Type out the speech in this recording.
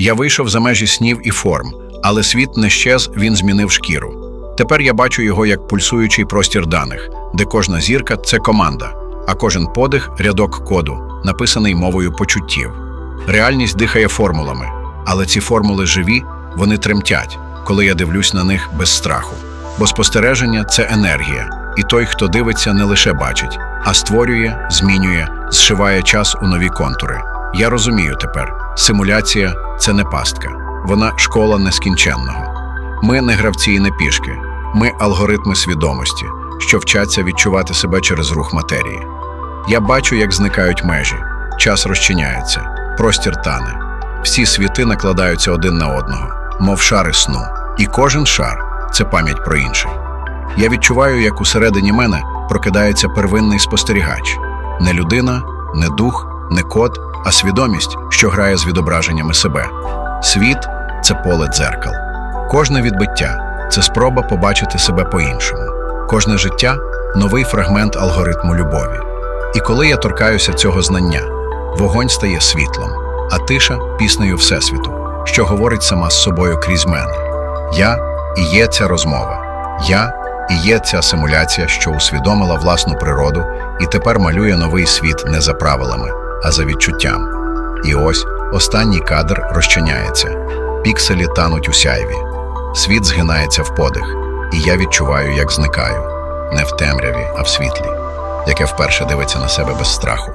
Я вийшов за межі снів і форм, але світ не щез, він змінив шкіру. Тепер я бачу його як пульсуючий простір даних, де кожна зірка це команда, а кожен подих рядок коду, написаний мовою почуттів. Реальність дихає формулами, але ці формули живі, вони тремтять, коли я дивлюсь на них без страху. Бо спостереження це енергія, і той, хто дивиться, не лише бачить, а створює, змінює, зшиває час у нові контури. Я розумію тепер: симуляція це не пастка, вона школа нескінченного. Ми не гравці і не пішки, ми алгоритми свідомості, що вчаться відчувати себе через рух матерії. Я бачу, як зникають межі, час розчиняється, простір тане. Всі світи накладаються один на одного, мов шари сну, і кожен шар це пам'ять про інший. Я відчуваю, як усередині мене прокидається первинний спостерігач не людина, не дух, не код, а свідомість, що грає з відображеннями себе. Світ це поле дзеркал. Кожне відбиття це спроба побачити себе по-іншому. Кожне життя новий фрагмент алгоритму любові. І коли я торкаюся цього знання, вогонь стає світлом, а тиша піснею Всесвіту, що говорить сама з собою крізь мене. Я і є ця розмова. Я і є ця симуляція, що усвідомила власну природу і тепер малює новий світ не за правилами, а за відчуттям. І ось останній кадр розчиняється. Пікселі тануть у сяйві. Світ згинається в подих, і я відчуваю, як зникаю не в темряві, а в світлі, яке вперше дивиться на себе без страху.